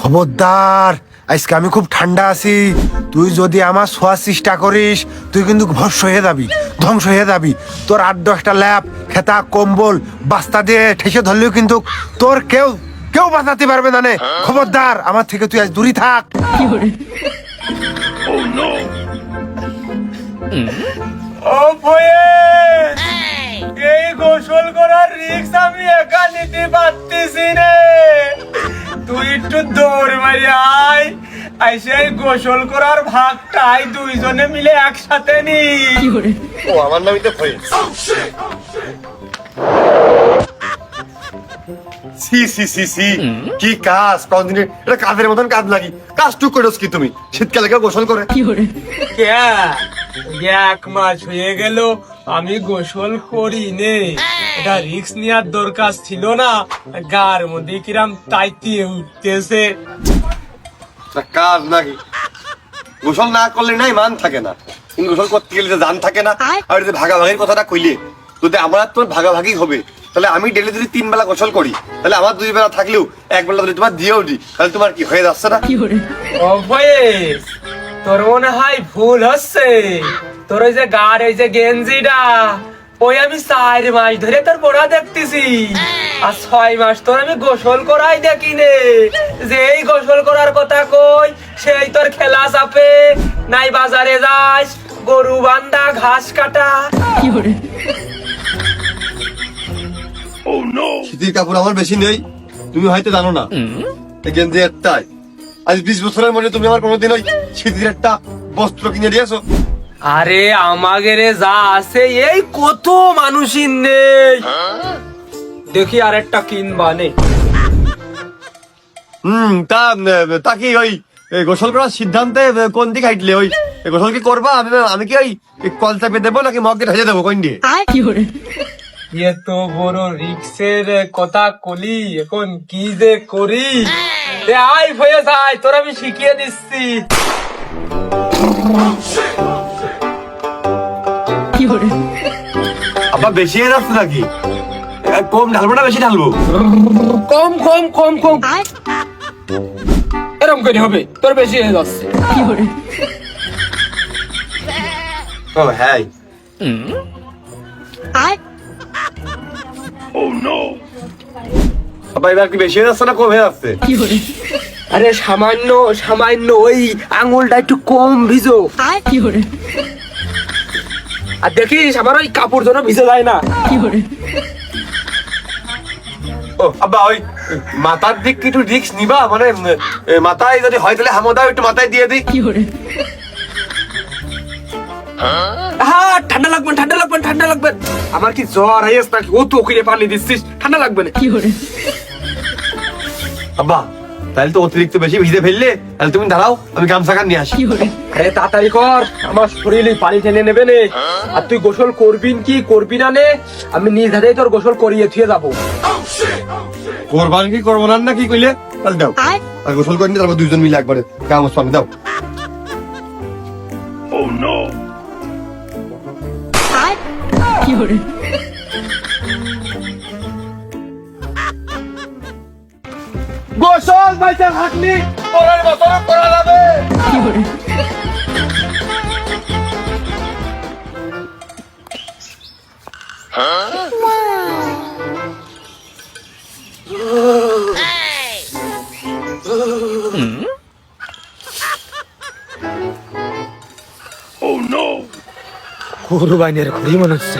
খবরদার আজকে আমি খুব ঠান্ডা আছি। তুই যদি আমার শোয়ার চেষ্টা করিস তুই কিন্তু ভস্য হয়ে যাবি ধ্বংস হয়ে যাবি। তোর আট দশটা ল্যাপ খেতা কম্বল বাস্তা দিয়ে ঠেসে ধরলেও কিন্তু তোর কেউ কেউ বাঁচাতে পারবে না নে। খবরদার আমার থেকে তুই আজ দূরে থাক। ও এই। গোসল করার রিক্স আমি একা নিতে পারতেছি রে তুই একটু দৌড় মারি আয়। আইসে গোসল করার ভাগটাই দুইজনে মিলে একসাথে নি। ও আমার নামই তো সি সি সি সি কি কাজ? কতদিন এটা কাজের মতন কাজ লাগি কাজ টুক করছ কি তুমি? শীতকালে কেউ গোসল করে? ক্যা? এক মাস হয়ে গেল আমি গোসল করি নে এটা রিক্স নেওয়ার দরকার ছিল না। গার মধ্যে কিরাম তাইতিয়ে উঠতেছে। কাজ নাকি? গোসল না করলে নাই মান থাকে না। কিন্তু গোসল করতে গেলে জান থাকে না। আর যদি ভাগাভাগির কথাটা কইলে যদি আমার তোর ভাগাভাগি হবে তাহলে আমি ডেলি যদি তিন বেলা গোসল করি তাহলে আমার দুই বেলা থাকলেও এক বেলা যদি তোমার দিয়েও দি তাহলে তোমার কি হয়ে যাচ্ছে না? তোর মনে হয় ভুল হচ্ছে? তোর ওই যে গার ওই যে গেঞ্জিটা ওই আমি চার মাস ধরে তোর পড়া দেখতেছি। আর ছয় মাস তোর আমি গোসল করাই দেখি নে যে এই গোসল করার কথা কই সেই তোর খেলা চাপে। নাই বাজারে যাস গরু বান্ধা ঘাস কাটা। শীতের কাপড় আমার বেশি নেই। তুমি হয়তো জানো না। গেঞ্জি একটাই। আজ বিশ বছরের মধ্যে তুমি আমার কোনোদিন ওই শীতের একটা বস্ত্র কিনে দিয়েছ। আরে আমাদের যা আছে এই কত মানুষই নেই। দেখি আর একটা কিনবা নে। হুম তা তা কি ওই গোসল করার সিদ্ধান্তে কোন দিকে হাইটলে ওই গোসল কি করবা? আমি আমি কি ওই কল চাপে দেবো নাকি মগে ঢেলে দেবো কোন দিয়ে? এত বড় রিক্সের কথা কলি এখন কি যে করি? এ আই হয়ে যায় তোর আমি শিখিয়ে দিচ্ছি। আবার বেশি হয়ে যাচ্ছে নাকি? কম ঢালবো না বেশি ঢালবো? কম কম কম কম। এরম করে হবে তোর বেশি হয়ে যাচ্ছে। ও হ্যাঁ। এবার কি বেশি হয়ে যাচ্ছে না কম হয়ে যাচ্ছে? আরে সামান্য সামান্য ওই আঙুলটা একটু কম ভিজো। আর দেখিস আমার ওই কাপড় যেন ভিজে যায় না। ও আব্বা ওই মাথার দিক কি একটু রিক্স নিবা? মানে মাথায় যদি হয় তাহলে হামদাও একটু মাথায় দিয়ে দিই। হ্যাঁ ঠান্ডা লাগবে ঠান্ডা লাগবে ঠান্ডা লাগবে। আমার কি জ্বর আইস নাকি ও তো পানি দিচ্ছিস ঠান্ডা লাগবে না। আব্বা তাহলে তো অতিরিক্ত বেশি ভিজে ফেললে তাহলে তুমি দাঁড়াও আমি গামছা কান নিয়ে আসি। আরে তাড়াতাড়ি কর আমার শরীরে পানি টেনে নেবে নে। আর তুই গোসল করবি কি করবি না নে আমি নিজ হাতেই তোর গোসল করিয়ে থুয়ে যাব। কোরবান কি করব না না কি কইলে? তাহলে দাও। আর গোসল করিনি তারপর দুইজন মিলে একবারে গামছ পানি দাও। গোসল ভাইসা থাকলি পরের বছর করা যাবে। কোরবাইনের ঘড়ি মনে হচ্ছে